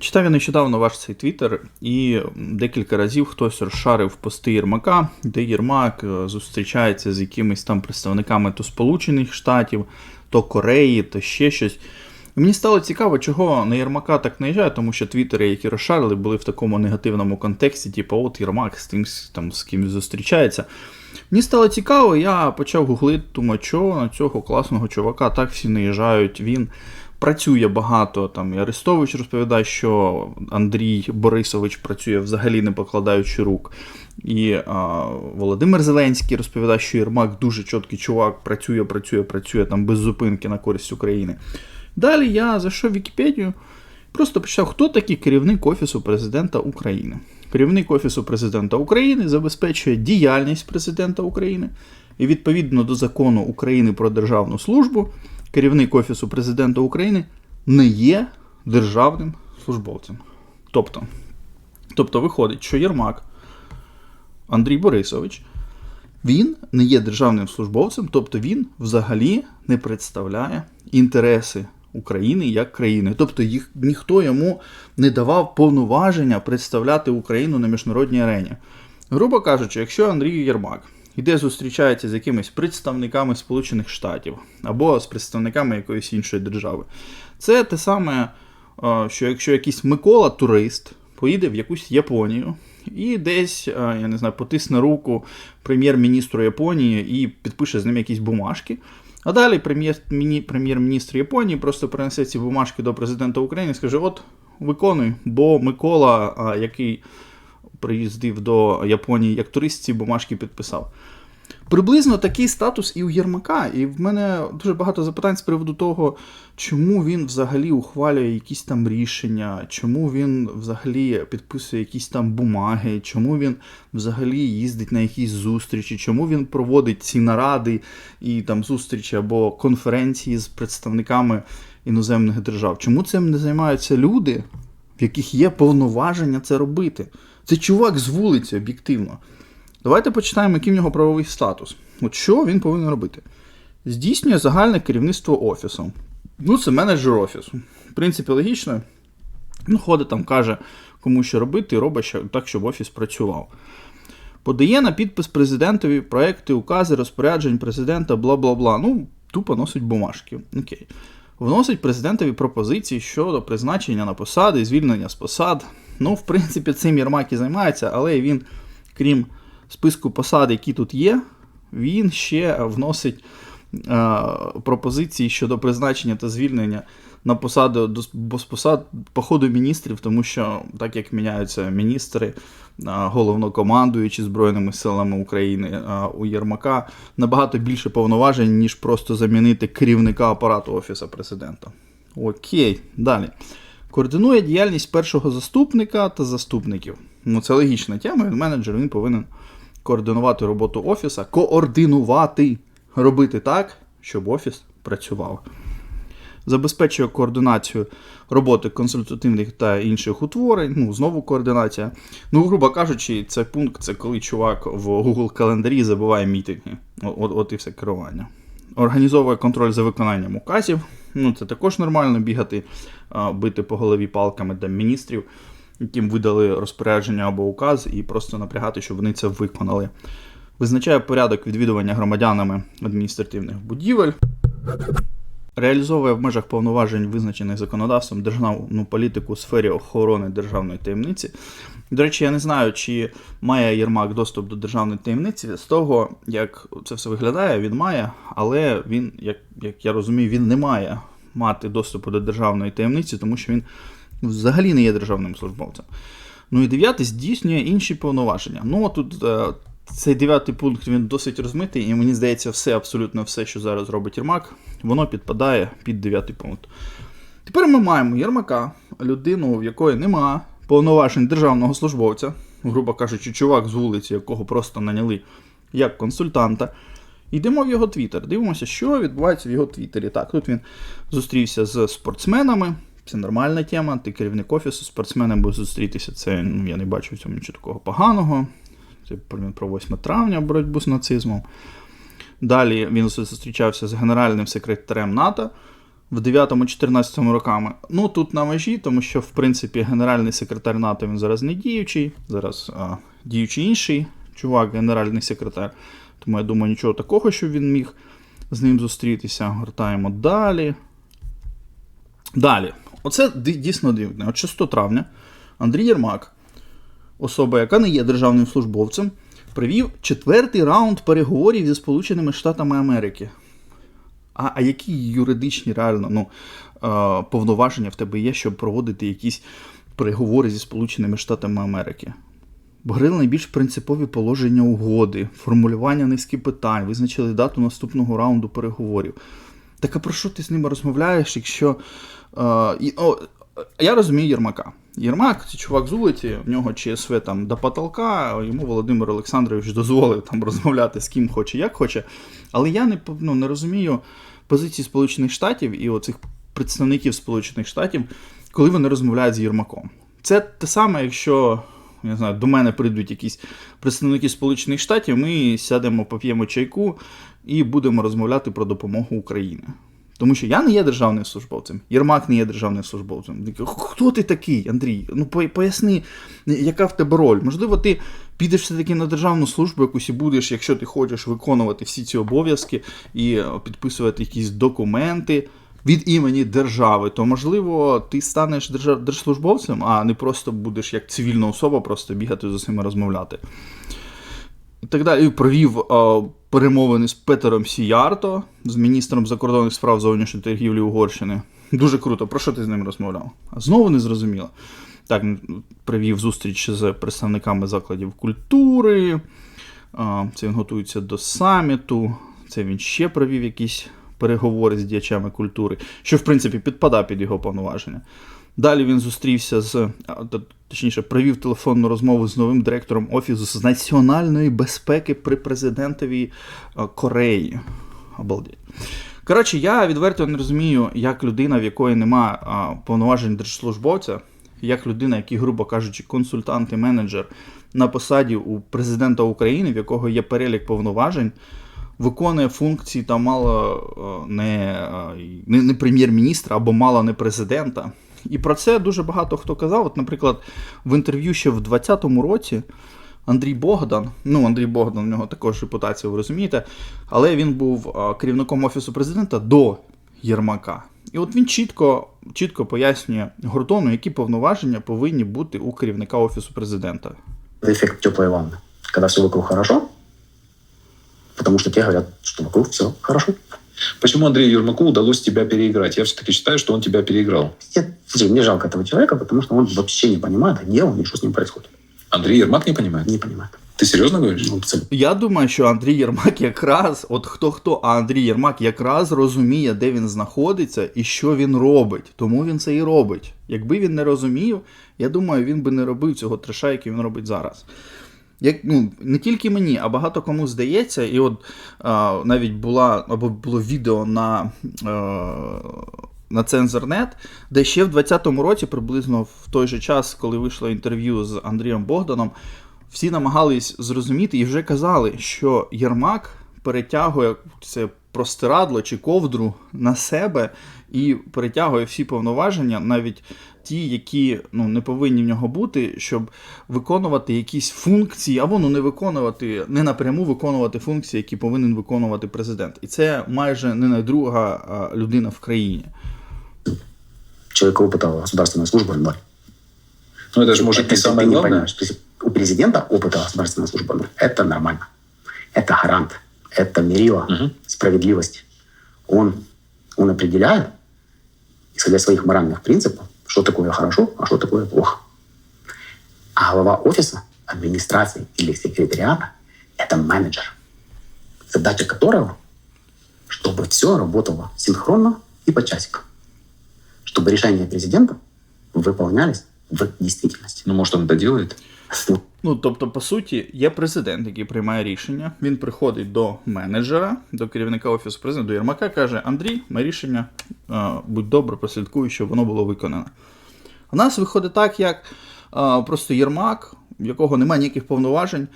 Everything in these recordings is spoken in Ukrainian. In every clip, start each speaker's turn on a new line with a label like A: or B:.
A: Читав я нещодавно ваш цей твіттер, і декілька разів хтось розшарив пости Єрмака, де Єрмак е, зустрічається з якимись там представниками то Сполучених Штатів, то Кореї, то ще щось. І мені стало цікаво, чого на Єрмака так наїжджає, тому що твіттери, які розшарили, були в такому негативному контексті, типу, от Єрмак з тим там, з кимось зустрічається. Мені стало цікаво, я почав гуглити, думаю, що на цього класного чувака так всі наїжджають. Він працює багато. Там і Арестович розповідає, що Андрій Борисович працює взагалі не покладаючи рук. І а, Володимир Зеленський розповідає, що Єрмак дуже чіткий чувак, працює, працює, працює там без зупинки на користь України. Далі я зайшов Вікіпедію, просто почитав, хто такий керівник Офісу президента України. Керівник Офісу президента України забезпечує діяльність президента України і відповідно до закону України про державну службу, керівник Офісу президента України не є державним службовцем. Тобто, тобто виходить, що Єрмак Андрій Борисович. Він не є державним службовцем, тобто він взагалі не представляє інтереси України як країни. Тобто їх ніхто йому не давав повноваження представляти Україну на міжнародній арені. Грубо кажучи, якщо Андрій Єрмак іде зустрічається з якимись представниками Сполучених Штатів або з представниками якоїсь іншої держави, це те саме, е, що якщо якийсь Микола турист поїде в якусь Японію. І десь, е, я не знаю, потисне руку прем'єр-міністру Японії і підпише з ним якісь бумажки. А далі прем'єр-міністр Японії просто принесе ці бумажки до президента України і скаже: От, виконуй, бо Микола, який приїздив до Японії як турист, бумажки підписав. Приблизно такий статус і у Єрмака, і в мене дуже багато запитань з приводу того, чому він взагалі ухвалює якісь там рішення, чому він взагалі підписує якісь там бумаги, чому він взагалі їздить на якісь зустрічі, чому він проводить ці наради і там зустрічі або конференції з представниками іноземних держав. Чому цим не займаються люди, в яких є повноваження це робити? Це чувак з вулиці, об'єктивно. Давайте почитаємо, який в нього правовий статус. От що він повинен робити? Здійснює загальне керівництво офісом. Ну, це менеджер офісу. В принципі, логічно. Він ходить там, каже, кому що робити, і робить так, щоб офіс працював. Подає на підпис президентові проекти, укази, розпоряджень президента, бла бла бла. Ну, тупо носить бумажки. Окей. Вносить президентові пропозиції щодо призначення на посади, звільнення з посад. Ну, в принципі, цим Єрмак і займається, але він, крім списку посад, які тут є, він ще вносить е, пропозиції щодо призначення та звільнення на посади до з посад по ходу міністрів, тому що так як міняються міністри, е, головнокомандуючи Збройними силами України е, у Єрмака, набагато більше повноважень, ніж просто замінити керівника апарату Офісу президента. Окей, далі. Координує діяльність першого заступника та заступників. Ну, Це логічна тема, він менеджер, він повинен координувати роботу офіса, координувати, робити так, щоб офіс працював. Забезпечує координацію роботи консультативних та інших утворень. Ну, знову координація. Ну, грубо кажучи, цей пункт це коли чувак в Google календарі забуває мітинги. От, от і все керування. Організовує контроль за виконанням указів. Ну, Це також нормально бігати, бити по голові палками для міністрів яким видали розпорядження або указ, і просто напрягати, щоб вони це виконали. Визначає порядок відвідування громадянами адміністративних будівель. Реалізовує в межах повноважень, визначених законодавством, державну політику у сфері охорони державної таємниці. До речі, я не знаю, чи має Єрмак доступ до державної таємниці. З того, як це все виглядає, він має, але він, як як я розумію, він не має мати доступу до державної таємниці, тому що він взагалі не є державним службовцем. Ну і дев'ятий здійснює інші повноваження. Ну, тут е, цей дев'ятий пункт він досить розмитий, і мені здається, все, абсолютно все, що зараз робить Єрмак, воно підпадає під дев'ятий пункт. Тепер ми маємо Єрмака, людину, в якої нема повноважень державного службовця, грубо кажучи, чувак з вулиці, якого просто наняли як консультанта. Йдемо в його твіттер, дивимося, що відбувається в його твіттері. Так, тут він зустрівся з спортсменами. Це нормальна тема. Ти керівник офісу, спортсменом буде зустрітися. Це ну, я не бачу в цьому нічого такого поганого. Це про 8 травня боротьбу з нацизмом. Далі він зустрічався з генеральним секретарем НАТО в 9-14 роками. Ну тут на межі, тому що, в принципі, генеральний секретар НАТО він зараз не діючий, зараз а, діючий інший чувак, генеральний секретар. Тому я думаю, нічого такого, що він міг з ним зустрітися. Гортаємо далі. Далі. Оце дійсно дивне. От 6 травня Андрій Єрмак, особа, яка не є державним службовцем, провів четвертий раунд переговорів зі Сполученими Штатами Америки. А, а які юридичні реально ну, е, повноваження в тебе є, щоб проводити якісь переговори зі Сполученими Штатами Америки? Обговорили найбільш принципові положення угоди, формулювання низки питань, визначили дату наступного раунду переговорів. Так а про що ти з ними розмовляєш, якщо. Е, о, я розумію Єрмака. Єрмак, це чувак з вулиці, в нього ЧСВ там до потолка, йому Володимир Олександрович дозволив там розмовляти з ким хоче, як хоче. Але я не, ну, не розумію позиції Сполучених Штатів і оцих представників Сполучених Штатів, коли вони розмовляють з Єрмаком. Це те саме, якщо я знаю, до мене прийдуть якісь представники Сполучених Штатів, ми сядемо, поп'ємо чайку і будемо розмовляти про допомогу Україні. Тому що я не є державним службовцем, Єрмак не є державним службовцем. Хто ти такий, Андрій? Ну поясни, яка в тебе роль? Можливо, ти підеш все-таки на державну службу якусь і будеш, якщо ти хочеш виконувати всі ці обов'язки і е, підписувати якісь документи від імені держави, то можливо ти станеш держслужбовцем, а не просто будеш як цивільна особа, просто бігати з усіма розмовляти. І так далі І провів е, перемовини з Петером Сіярто, з міністром закордонних справ зовнішньої торгівлі Угорщини. Дуже круто. Про що ти з ним розмовляв? А знову не зрозуміло. Так, м, провів зустріч з представниками закладів культури. Це він готується до саміту. Це він ще провів якісь переговори з діячами культури, що, в принципі, підпадає під його повноваження. Далі він зустрівся з, т- точніше, провів телефонну розмову з новим директором Офісу з національної безпеки при президентові Кореї. Обалдеть. Коротше, я відверто не розумію, як людина, в якої немає повноважень держслужбовця, як людина, який, грубо кажучи, консультант і менеджер на посаді у президента України, в якого є перелік повноважень, виконує функції там мало е, не, е, не, не прем'єр-міністра або мало не президента. І про це дуже багато хто казав. От, наприклад, в інтерв'ю ще в 2020 році Андрій Богдан, ну Андрій Богдан, у нього також репутація, ви розумієте, але він був а, керівником офісу президента до Єрмака. І от він чітко, чітко пояснює Гордону, які повноваження повинні бути у керівника офісу президента.
B: Это эффект теплой ванны. Когда все вокруг хорошо, потому что те говорят, что вокруг все хорошо.
C: Почему Андрею Ермаку удалось тебя переиграть? Я все-таки считаю, что он тебя переиграл.
B: Я- слушай, мне жалко этого человека, потому что он вообще не понимает, где он и что с ним происходит.
C: Андрей Ермак не понимает?
B: Не понимает.
C: Ты серьезно говоришь?
B: Ну.
A: Я думаю, що Андрій Єрмак якраз, от хто хто, а Андрій Єрмак якраз розуміє, де він знаходиться і що він робить. Тому він це і робить. Якби він не розумів, я думаю, він би не робив цього треша, який він робить зараз. Як, ну, не тільки мені, а багато кому здається, і от а, навіть була або було відео на, е, на Цензорнет, де ще в 2020 році, приблизно в той же час, коли вийшло інтерв'ю з Андрієм Богданом, всі намагались зрозуміти і вже казали, що Єрмак перетягує це простирадло чи ковдру на себе і перетягує всі повноваження, навіть ті, які ну, не повинні в нього бути, щоб виконувати якісь функції, або ну не виконувати, не напряму виконувати функції, які повинен виконувати президент. І це майже не найдруга а, людина в країні.
B: Человека опыта государственной службы ноль.
C: Ну, это же может
B: Это
C: не
B: ты
C: самое
B: не
C: главное.
B: понимаешь. То есть у президента опыта государственной службы ноль. Это нормально. Это гарант. Это мерило
C: Мгм.
B: справедливости. Он, он определяет, исходя из своих моральных принципов, что такое хорошо, а что такое плохо. А глава офиса, администрации или секретариата – это менеджер, задача которого, чтобы все работало синхронно и по часикам. Чтобы решения президента выполнялись в действительности.
C: Ну, может, он это делает?
B: Ну,
A: тобто, по суті, є президент, який приймає рішення. Він приходить до менеджера, до керівника офісу президента, до Єрмака, каже: Андрій, моє рішення, е, будь добре, прослідкуй, щоб воно було виконано. У нас виходить так, як е, просто Єрмак, в якого немає ніяких повноважень,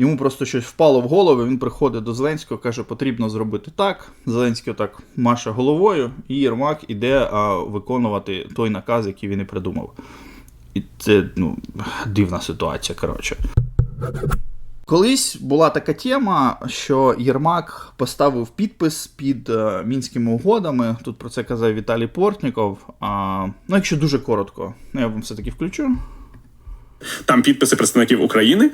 A: Йому просто щось впало в голову. Він приходить до Зеленського, каже, потрібно зробити так. Зеленський отак маше головою, і Єрмак іде а, виконувати той наказ, який він і придумав. І це ну, дивна ситуація, коротше. Колись була така тема, що Єрмак поставив підпис під е, мінськими угодами. Тут про це казав Віталій Портніков. А, ну, якщо дуже коротко, ну, я вам все-таки включу.
D: Там підписи представників України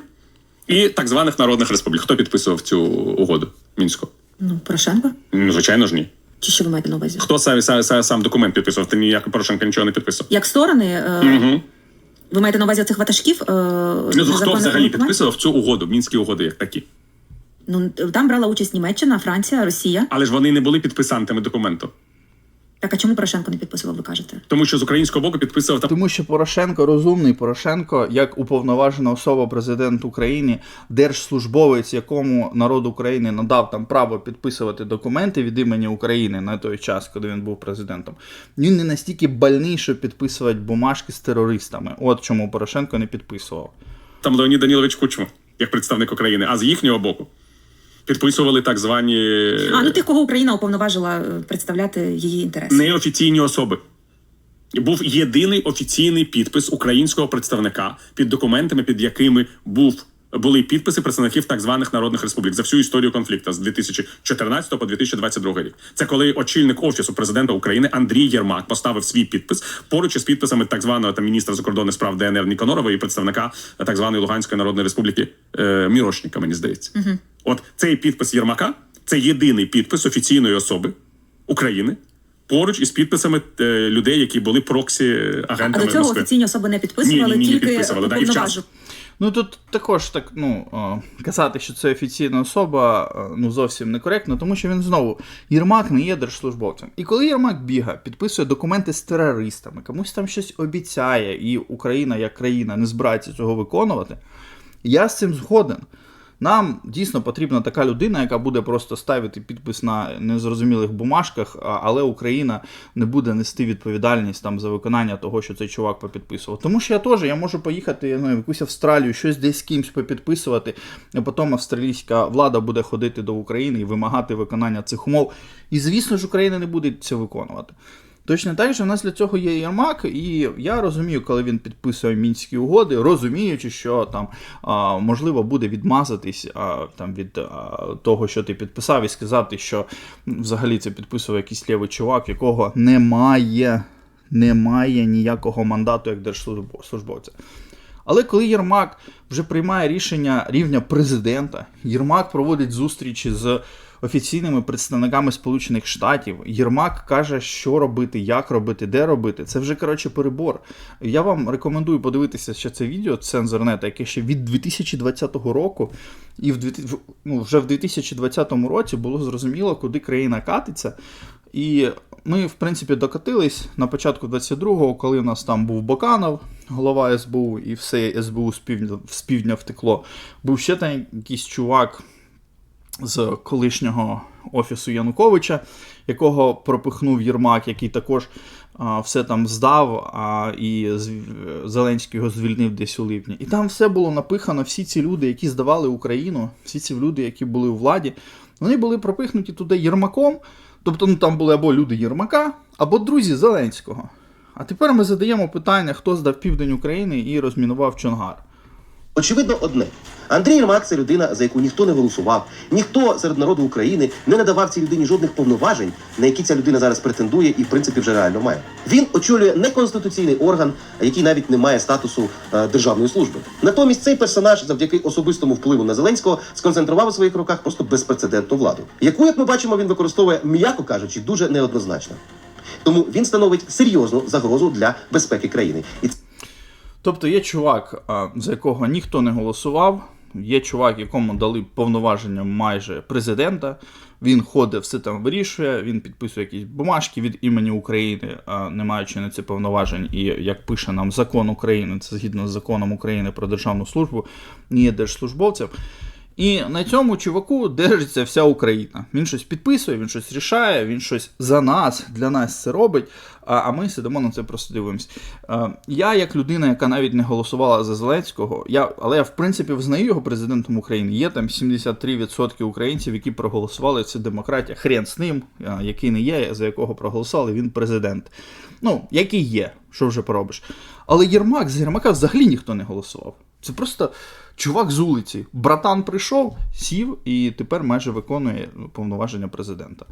D: і так званих народних республік. Хто підписував цю угоду мінську?
E: Ну, Порошенко?
D: Ну, звичайно ж ні.
E: Чи що ви маєте на увазі?
D: Хто сам, сам, сам, сам документ підписував? Ти ніяк Порошенко нічого не підписував.
E: Як сторони, е,
D: Угу.
E: Ви маєте на увазі цих ватажків? Е,
D: Ну, хто взагалі
E: угодувань?
D: підписував цю угоду, мінські угоди, як такі?
E: Ну, там брала участь Німеччина, Франція, Росія.
D: Але ж вони не були підписантами документу.
E: Так, а чому Порошенко не підписував, ви кажете?
D: Тому що з українського боку підписував там
A: Тому що Порошенко розумний Порошенко, як уповноважена особа президент України, держслужбовець, якому народ України надав там право підписувати документи від імені України на той час, коли він був президентом. Він не настільки больний, щоб підписувати бумажки з терористами. От чому Порошенко не підписував.
D: там Леонід Данілович Кучма, як представник України, а з їхнього боку підписували так звані
E: А, ну тих, кого Україна уповноважила е, представляти її інтереси.
D: неофіційні особи. Був єдиний офіційний підпис українського представника під документами, під якими був. Були підписи представників так званих народних республік за всю історію конфлікту з 2014 по 2022 рік. Це коли очільник офісу президента України Андрій Єрмак поставив свій підпис поруч із підписами так званого там міністра закордонних справ ДНР Ніконорова і представника так званої Луганської народної республіки е, Мірошника. Мені здається, от цей підпис Єрмака це єдиний підпис офіційної особи України. Поруч із підписами е, людей, які були проксі
E: А до цього
D: Москви.
E: офіційні особи не підписували,
D: Ні, ні, ні, не
E: тільки
D: підписували, да, і в час.
A: Ну тут також так, ну казати, що це офіційна особа, ну зовсім некоректно, тому що він знову Єрмак не є держслужбовцем. І коли Єрмак бігає, підписує документи з терористами, комусь там щось обіцяє, і Україна як країна не збирається цього виконувати, я з цим згоден. Нам дійсно потрібна така людина, яка буде просто ставити підпис на незрозумілих бумажках, але Україна не буде нести відповідальність там за виконання того, що цей чувак попідписував. Тому що я теж я можу поїхати знаю, в якусь Австралію, щось десь з кимсь попідписувати, а потім австралійська влада буде ходити до України і вимагати виконання цих умов. І звісно ж, Україна не буде це виконувати. Точно так же в нас для цього є Єрмак, і я розумію, коли він підписує мінські угоди, розуміючи, що там можливо буде відмазатись там від того, що ти підписав, і сказати, що взагалі це підписував якийсь лівий чувак, якого немає, немає ніякого мандату як держслужбовця. Але коли Єрмак вже приймає рішення рівня президента, Єрмак проводить зустрічі з офіційними представниками Сполучених Штатів, Єрмак каже, що робити, як робити, де робити. Це вже коротше перебор. Я вам рекомендую подивитися ще це відео цензорнета, яке ще від 2020 року, і в ну, вже в 2020 році було зрозуміло, куди країна катиться. І ми, в принципі, докатились на початку 22-го, коли у нас там був Боканов, голова СБУ, і все СБУ з півдня, з півдня втекло. Був ще там якийсь чувак з колишнього офісу Януковича, якого пропихнув Єрмак, який також а, все там здав, а, і Зеленський його звільнив десь у липні. І там все було напихано, всі ці люди, які здавали Україну, всі ці люди, які були у владі, вони були пропихнуті туди Єрмаком. Тобто ну, там були або люди Єрмака, або друзі Зеленського. А тепер ми задаємо питання, хто здав південь України і розмінував Чонгар.
F: Очевидно, одне. Андрій Єрмак це людина, за яку ніхто не голосував, ніхто серед народу України не надавав цій людині жодних повноважень, на які ця людина зараз претендує і в принципі вже реально має. Він очолює неконституційний орган, який навіть не має статусу е, державної служби. Натомість цей персонаж, завдяки особистому впливу на Зеленського, сконцентрував у своїх руках просто безпрецедентну владу, яку, як ми бачимо, він використовує, м'яко кажучи, дуже неоднозначно. Тому він становить серйозну загрозу для безпеки країни. І
A: Тобто є чувак, за якого ніхто не голосував, є чувак, якому дали повноваження майже президента. Він ходить, все там вирішує, він підписує якісь бумажки від імені України, не маючи на це повноважень. І як пише нам закон України, це згідно з законом України про державну службу, не є держслужбовцем. І на цьому чуваку держиться вся Україна. Він щось підписує, він щось рішає, він щось за нас, для нас це робить. А, ми сидимо на це просто дивимося. Е, я, як людина, яка навіть не голосувала за Зеленського, я, але я в принципі визнаю його президентом України. Є там 73% українців, які проголосували. Це демократія. Хрен з ним, який не є, за якого проголосували, він президент. Ну, який є, що вже поробиш. Але Єрмак, за Єрмака взагалі ніхто не голосував. Це просто чувак з вулиці. Братан прийшов, сів і тепер майже виконує повноваження президента.